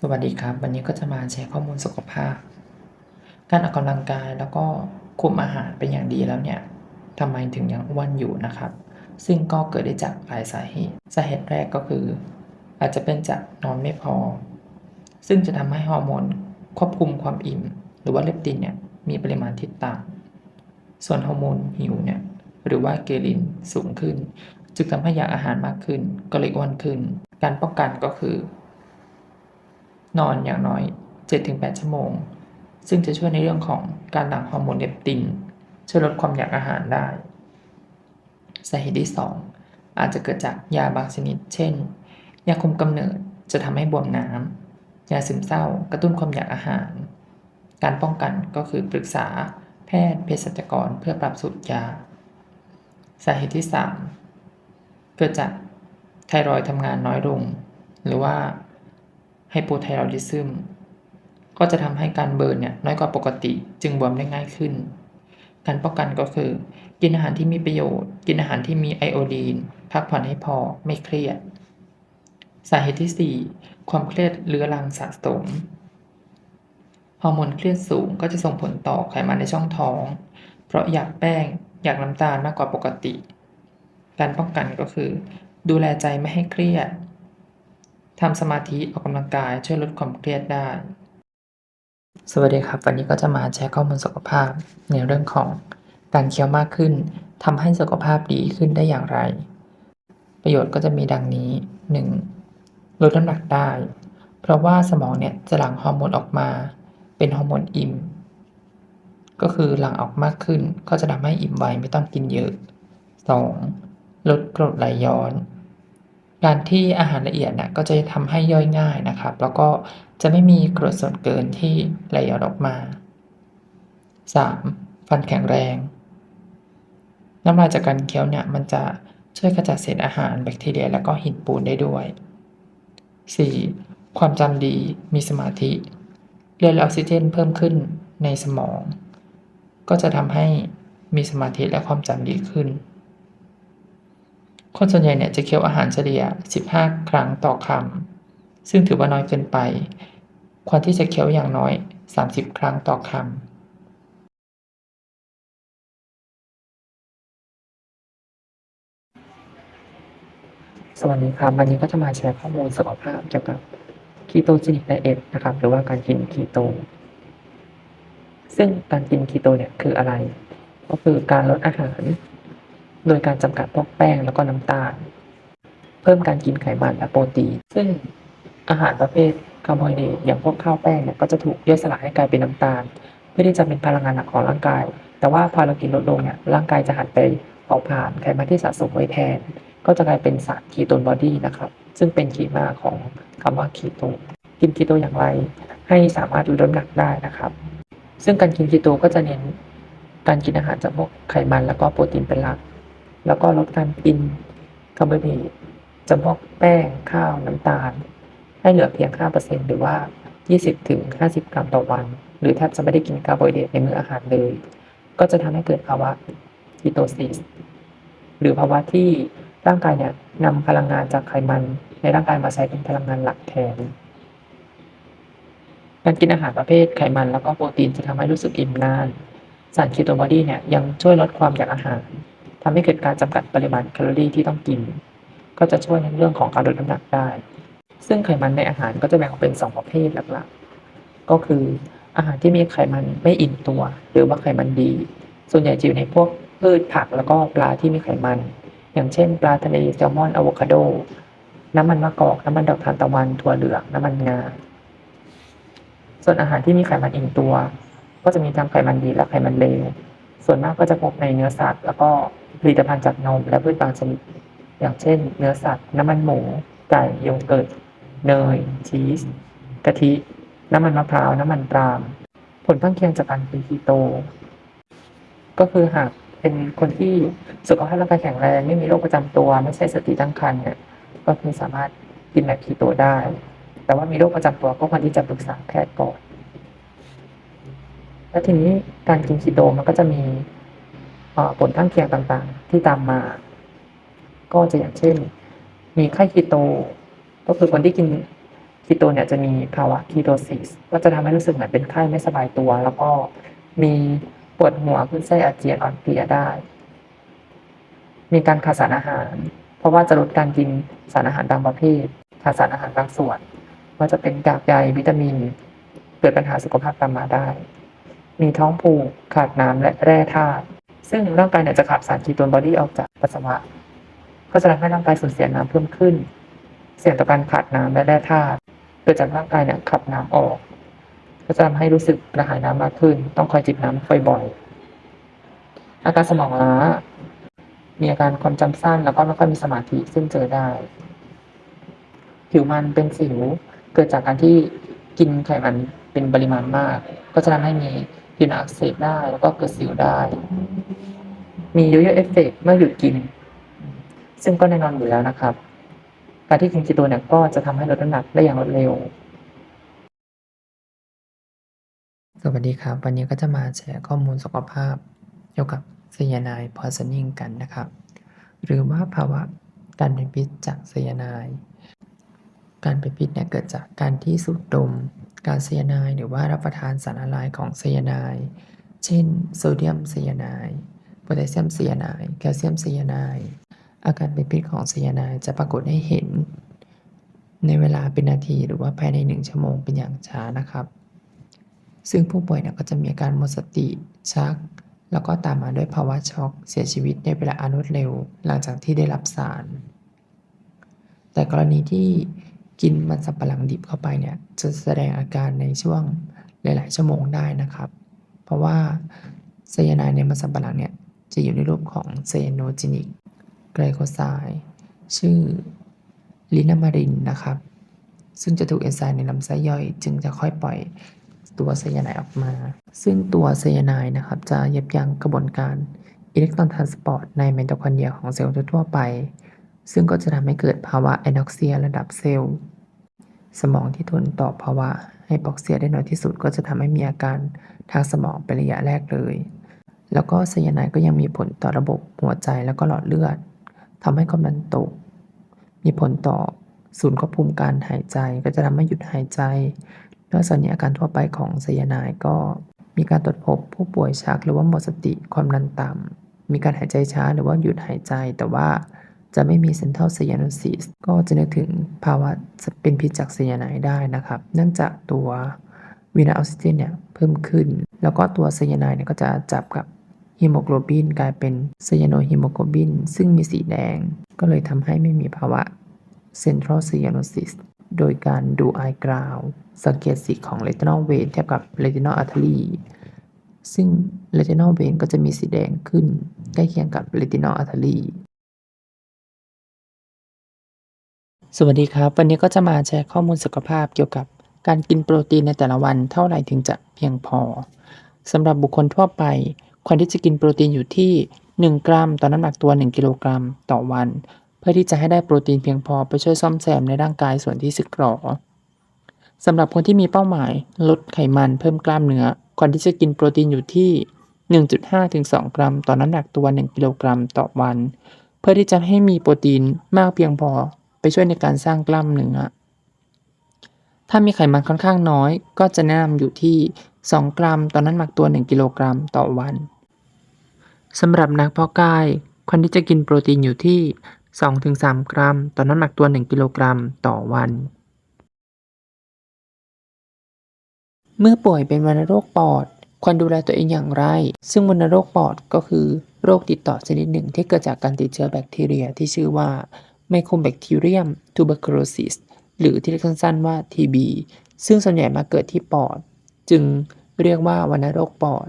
สวัสดีครับ วันนี้ก็จะมาแชร์ข้อมูลสุขภาพ การออกกำลังกายแล้วก็คุมอาหารเป็นอย่างดีแล้วเนี่ยทำไมถึงยังอ้วนอยู่นะครับ ซึ่งก็เกิดได้จากหลายสาเหตุสาเหตุแรกก็คือ อาจจะเป็นจากนอนไม่พอ ซึ่งจะทำให้ฮอร์โมนควบคุมความอิ่ม หรือว่าเลปตินเนี่ยมีปริมาณที่ต่ำส่วนฮอร์โมนหิวเนี่ยหรือว่าเกลินสูงขึ้น จึงทำให้อยากอาหารมากขึ้นก็เลยอ้วนขึ้น การป้องกันก็คือ นอนอย่างน้อย 7-8 ชั่วโมง ซึ่งจะช่วยในเรื่องของการหลั่งฮอร์โมนเลปติน ช่วยลดความอยากอาหารได้ สาเหตุที่ 2 อาจจะเกิดจากยาบางชนิด เช่น ยาคุมกำเนิดจะทำให้บวมน้ำยาซึมเศร้ากระตุ้นความอยากอาหาร การป้องกันก็คือปรึกษาแพทย์เภสัชกรเพื่อปรับสูตรยา สาเหตุที่ 3 เกิดจากไทรอยทำงานน้อยลง หรือว่า ไฮโปไทรอยดิซึมก็จะทำให้การเบิร์นเนี่ยน้อยกว่าปกติจึงบวมได้ง่ายขึ้น การป้องกันก็คือ กินอาหารที่มีประโยชน์ กินอาหารที่มีไอโอดีน พักผ่อนให้พอไม่เครียด สาเหตุที่ 4 ความเครียดเรื้อรังสะสม ฮอร์โมนเครียดสูงก็จะส่งผลต่อไขมันในช่องท้อง เพราะอยากแป้งอยากน้ำตาลมากกว่าปกติ การป้องกันก็คือ ดูแลใจไม่ให้เครียด ทำสมาธิออกกำลังกายช่วยลดความเครียดได้ สวัสดีครับ วันนี้ก็จะมาแชร์ข้อมูลสุขภาพในเรื่องของการเคี้ยวมากขึ้นทำให้สุขภาพดีขึ้นได้อย่างไร ประโยชน์ก็จะมีดังนี้ 1. ลดน้ำหนักได้ เพราะว่าสมองเนี่ยจะหลั่งฮอร์โมนออกมา เป็นฮอร์โมนอิ่ม ก็คือหลั่งออกมากขึ้นก็จะทำให้อิ่มไวไม่ต้องกินเยอะ 2. ลดกรดไหลย้อน การที่อาหารละเอียดนี่ยก็จะทำให้ย่อยง่ายนะครับ แล้วก็จะไม่มีกรดส่วนเกินที่ไหลอออกมา 3. ฟันแข็งแรง น้ำลายจากการเคี้ยวเนี่ยมันจะช่วยขจัดเศษอาหารแบคทีเรีย แล้วก็หินปูนได้ด้วย 4. ความจำดีมีสมาธิเลือดและออกซิเจนเพิ่มขึ้นในสมอง ก็จะทำให้มีสมาธิและความจำดีขึ้น คนส่วนใหญ่เนี่ยจะเคี้ยวอาหารเฉลี่ย 15 ครั้งต่อคำซึ่งถือว่าน้อยเกินไป ควรที่จะเคี้ยวอย่างน้อย 30 ครั้งต่อคำสวัสดีครับ วันนี้ก็จะมาแชร์ข้อมูลสุขภาพเกี่ยวกับ Ketogenic Diet นะครับ หรือว่าการกินคีโต ซึ่งการกินคีโตเนี่ยคืออะไร ก็คือการลดอาหาร โดยการจำกัดพวกแป้งแล้วก็น้ำตาล เพิ่มการกินไขมันและโปรตีน ซึ่งอาหารประเภทคาร์โบไฮเดรตอย่างพวกข้าวแป้งเนี่ยก็จะถูกย่อยสลายให้กลายเป็นน้ำตาล เพื่อที่จะเป็นพลังงานหลักของร่างกาย แต่ว่าพอเรากินลดลงเนี่ยร่างกายจะหันไปเผาผลาญไขมันที่สะสมไว้แทน ก็จะกลายเป็นสารคีโตนบอดี้นะครับ ซึ่งเป็นที่มาของคำว่าคีโตกินคีโตอย่างไร ให้สามารถลดน้ำหนักได้นะครับ ซึ่งการกินคีโตก็จะเน้นการกินอาหารจากพวกไขมันแล้วก็โปรตีนเป็นหลัก แล้วก็ลดการกินคาร์โบไฮเดรตจำพวกแป้งข้าวน้ำตาล ให้เหลือเพียง 5%หรือว่า 20-50 กรัมต่อวัน หรือแทบจะไม่ได้กินคาร์โบไฮเดรตในมื้ออาหารเลย ก็จะทำให้เกิดภาวะคีโตซิสหรือภาวะที่ร่างกายเนี่ยนำพลังงานจากไขมันในร่างกายมาใช้เป็นพลังงานหลักแทน การกินอาหารประเภทไขมันแล้วก็โปรตีนจะทำให้รู้สึกอิ่มนาน สารคีโตบอดี้เนี่ยยังช่วยลดความอยากอาหาร ทำให้เกิดการจำกัดปริมาณแคลอรี่ที่ต้องกิน ก็จะช่วยในเรื่องของการลดน้ำหนักได้ ซึ่งไขมันในอาหารก็จะแบ่งออกเป็น 2 ประเภทหลักๆ ก็คืออาหารที่มีไขมันไม่อิ่มตัว หรือว่าไขมันดี ส่วนใหญ่จะอยู่ในพวกพืชผักแล้วก็ปลาที่มีไขมัน อย่างเช่น ปลาทะเลแซลมอนอะโวคาโด น้ำมันมะกอก น้ำมันดอกทานตะวัน ถั่วเหลือง น้ำมันงา ส่วนอาหารที่มีไขมันอิ่มตัว ก็จะมีทั้งไขมันดีและไขมันเลว ส่วนมากก็จะพบในเนื้อสัตว์แล้วก็ ผลิตภัณฑ์จากนมและพืชบางชนิด อย่างเช่น เนื้อสัตว์ น้ำมันหมู ไก่โยเกิร์ต เนย ชีส กะทิ น้ำมันมะพร้าว น้ำมันปาล์ม ผลข้างเคียงจากการกินคีโต ก็คือหากเป็นคนที่สุขภาพร่างกายแข็งแรง ไม่มีโรคประจำตัว ไม่ใช่สติตั้งครรภ์เนี่ย ก็คือสามารถกินแบบคีโตได้ แต่ว่ามีโรคประจำตัวก็ควรที่จะปรึกษาแพทย์ก่อน และทีนี้การกินคีโตมันก็จะมี ผลข้างเคียงต่างๆ ที่ตามมา ก็จะอย่างเช่น มีไข้คีโต ก็คือคนที่กินคีโตเนี่ยจะมีภาวะคีโตซิสก็จะทำให้รู้สึกเหมือนเป็นไข้ไม่สบายตัว แล้วก็มีปวดหัวขึ้นไส้อาเจียนอ่อนเพลียได้ มีการขาดสารอาหาร เพราะว่าจะลดการกินสารอาหารบางประเภทขาดสารอาหารบางส่วนว่าจะเป็นกากใยวิตามิน เกิดปัญหาสุขภาพตามมาได้ มีท้องผูกขาดน้ำและแร่ธาตุ ซึ่งร่างกายเนี่ยจะขับสารคีโตนบอดี้ออกจากปัสสาวะก็จะทำให้ร่างกายสูญเสียน้ำเพิ่มขึ้น เสี่ยงต่อการขาดน้ำและแร่ธาตุเกิดจากร่างกายเนี่ยขับน้ำออก ก็จะทำให้รู้สึกกระหายน้ำมากขึ้น ต้องคอยจิบน้ำบ่อยๆอาการสมองล้า มีอาการความจำสั้นแล้วก็ไม่ค่อยมีสมาธิซึ่งเจอได้ ผิวมันเป็นสิวเกิดจากการที่กินไขมันเป็นปริมาณมาก ก็จะทำให้มี ผิวหนังอักเสบได้แล้วก็เกิดสิวได้ มีโยโย่เอฟเฟกต์เมื่อหยุดกิน ซึ่งก็แน่นอนอยู่แล้วนะครับ การที่กินคีโตเนี่ยก็จะทำให้ลดน้ำหนักได้อย่างรวดเร็ว สวัสดีครับ วันนี้ก็จะมาแชร์ข้อมูลสุขภาพ เกี่ยวกับไซยาไนด์พอซ o นิงกันนะครับ หรือว่าภาวะการเป็นพิษจากไซยาไนด์การเป็นพิษเนี่ยเกิดจากการที่สูดดม การไซยาไนด์หรือว่ารับประทานสารละลายของไซยาไนด์เช่น โซเดียมไซยาไนด์โพแทสเซียมไซยาไนด์แคลเซียมไซยาไนด์อาการเป็นพิษของไซยาไนด์จะปรากฏให้เห็น ในเวลาเป็นนาทีหรือว่าภายในหนึ่งชั่วโมงเป็นอย่างช้านะครับ ซึ่งผู้ป่วยเนี่ยก็จะมีอาการหมดสติชัก แล้วก็ตามมาด้วยภาวะช็อกเสียชีวิตในเวลาอันรวดเร็ว หลังจากที่ได้รับสาร แต่กรณีที่ กินมันสำปะหลังดิบเข้าไปเนี่ยจะแสดงอาการในช่วงหลาย ๆ ชั่วโมงได้นะครับ เพราะว่าไซยาไนด์ในมันสำปะหลังเนี่ยจะอยู่ในรูปของไซยาโนจินิกไกลโคไซด์ชื่อลินามารินนะครับ ซึ่งจะถูกเอนไซม์ในลำไส้ย่อย จึงจะค่อยปล่อยตัวไซยาไนด์ออกมา ซึ่งตัวไซยาไนด์นะครับจะยับยั้งกระบวนการอิเล็กตรอนทรานสปอร์ตในไมโทคอนเดรียของเซลล์ทั่วไป ซึ่งก็จะทำให้เกิดภาวะแอนอกเซียระดับเซลล์สมองที่ทนต่อภาวะไฮปอกเซียได้น้อยที่สุดก็จะทำให้มีอาการทางสมองเป็นระยะแรกเลย แล้วก็ไซยาไนด์ก็ยังมีผลต่อระบบหัวใจแล้วก็หลอดเลือดทำให้ความดันตก มีผลต่อศูนย์ควบคุมการหายใจ ก็จะทำให้หยุดหายใจนอกจากนี้อาการทั่วไปของไซยาไนด์ก็มีการตรวจพบผู้ป่วยชักหรือว่าหมดสติความดันต่ำมีการหายใจช้าหรือว่าหยุดหายใจแต่ว่า จะไม่มีเซนทรัลไซยาโนซิสก็จะนึกถึงภาวะเป็นพิษจากไซยาไนด์ได้นะครับ เนื่องจากตัววีนาออกซิเจนเนี่ยเพิ่มขึ้น แล้วก็ตัวไซยาไนด์เนี่ยก็จะจับกับฮีโมโกลบินกลายเป็นไซยาโนฮีโมโกลบินซึ่งมีสีแดง ก็เลยทำให้ไม่มีภาวะเซนทรัลไซยาโนซิสโดยการดูไอกราวสังเกตสีของเรตินอลเวนเทียบกับเรตินอลอาร์เทรีซึ่งเรตินอลเวนก็จะมีสีแดงขึ้นใกล้เคียงกับเรตินอลอาร์เทรี สวัสดีครับ วันนี้ก็จะมาแชร์ข้อมูลสุขภาพเกี่ยวกับการกินโปรตีนในแต่ละวันเท่าไหร่ถึงจะเพียงพอสำหรับบุคคลทั่วไป ควรที่จะกินโปรตีนอยู่ที่ 1 กรัมต่อน้ำหนักตัว 1 กิโลกรัมต่อวัน เพื่อที่จะให้ได้โปรตีนเพียงพอไปช่วยซ่อมแซมในร่างกายส่วนที่สึกหรอสำหรับคนที่มีเป้าหมายลดไขมันเพิ่มกล้ามเนื้อควรที่จะกินโปรตีนอยู่ที่ 1.5ถึง2 กรัม ต่อน้ำหนักตัว 1 กิโลกรัมต่อวัน เพื่อที่จะให้มีโปรตีนมากเพียงพอ ช่วยในการสร้างกล้ามเนื้อ ถ้ามีไขมันค่อนข้างน้อย ก็จะแนะนำอยู่ที่ 2 กรัมต่อน้ำหนักตัว 1 กิโลกรัมต่อวันสำหรับนักเพาะกายควรที่จะกินโปรตีนอยู่ที่ 2-3 กรัมต่อน้ำหนักตัว 1 กิโลกรัมต่อวัน เมื่อป่วยเป็นวัณโรคปอดควรดูแลตัวเองอย่างไร ซึ่งวัณโรคปอดก็คือโรคติดต่อชนิดหนึ่งที่เกิดจากการติดเชื้อแบคทีเรียที่ชื่อว่า Mycobacterium tuberculosis หรือที่เรียกสั้นๆว่า TB ซึ่งส่วนใหญ่มาเกิดที่ปอด จึงเรียกว่าวัณโรคปอด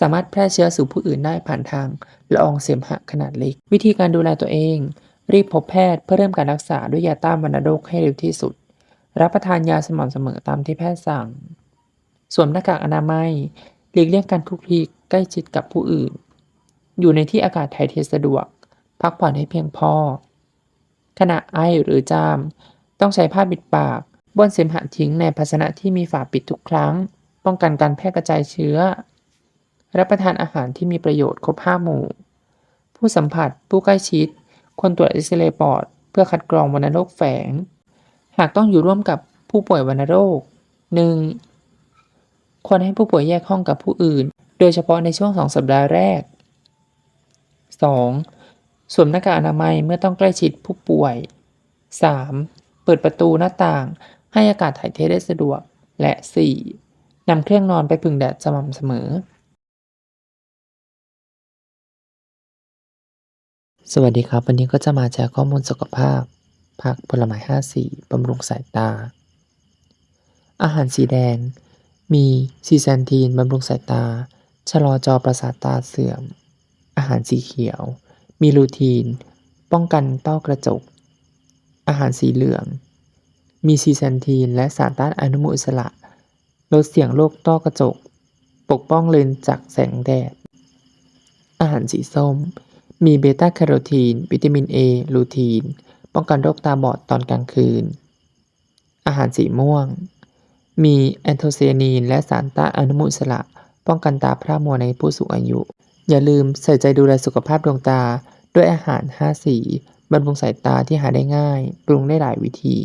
สามารถแพร่เชื้อสู่ผู้อื่นได้ผ่านทางละอองเสมหะขนาดเล็ก วิธีการดูแลตัวเอง รีบพบแพทย์เพื่อเริ่มการรักษาด้วยยาต้านวัณโรคให้เร็วที่สุด รับประทานยาสม่ำเสมอตามที่แพทย์สั่ง สวมหน้ากากอนามัยหลีกเลี่ยงการคลุกคลีใกล้ชิดกับผู้อื่น อยู่ในที่อากาศถ่ายเทสะดวก พักผ่อนให้เพียงพอ ขณะไอหรือจาม ต้องใช้ผ้าปิดปากบ้วนเสมหะทิ้งในภาชนะที่มีฝาปิดทุกครั้ง ป้องกันการแพร่กระจายเชื้อ รับประทานอาหารที่มีประโยชน์ครบห้าหมู่ ผู้สัมผัส ผู้ใกล้ชิดควรตรวจเอ็กซเรย์ปอด เพื่อคัดกรองวัณโรคแฝง หากต้องอยู่ร่วมกับผู้ผู้ป่วยวัณโรค 1. ควรให้ผู้ป่วยแยกห้องกับผู้อื่น โดยเฉพาะในช่วง 2 สัปดาห์แรก 2. สวมหน้ากากอนามัยเมื่อต้องใกล้ชิดผู้ป่วย 3. เปิดประตูหน้าต่าง ให้อากาศถ่ายเทได้สะดวก และ 4. นำเครื่องนอนไปพึ่งแดดสม่ำเสมอ สวัสดีครับ วันนี้ก็จะมาแชร์ข้อมูลสุขภาพ ผักผลไม้5สีบำรุงสายตา อาหารสีแดง มีซีแซนทีนบำรุงสายตา ชะลอจอประสาทตาเสื่อม อาหารสีเขียว มีลูทีน ป้องกันต้อกระจก อาหารสีเหลือง มีซีแซนทีน และสารต้านอนุมูลอิสระ ลดเสี่ยงโรคต้อกระจก ปกป้องเลนจากแสงแดด อาหารสีส้ม มีเบต้าแคโรทีน วิตามิน A ลูทีน ป้องกันโรคตาบอดตอนกลางคืน อาหารสีม่วง มีแอนโทไซยานีน และสารต้านอนุมูลอิสระ ป้องกันตาพร่ามัวในผู้สูงอายุ อย่าลืมใส่ใจดูแลสุขภาพดวงตา ด้วยอาหาร 5 สีบำรุงสายตาที่หาได้ง่าย ปรุงได้หลายวิธี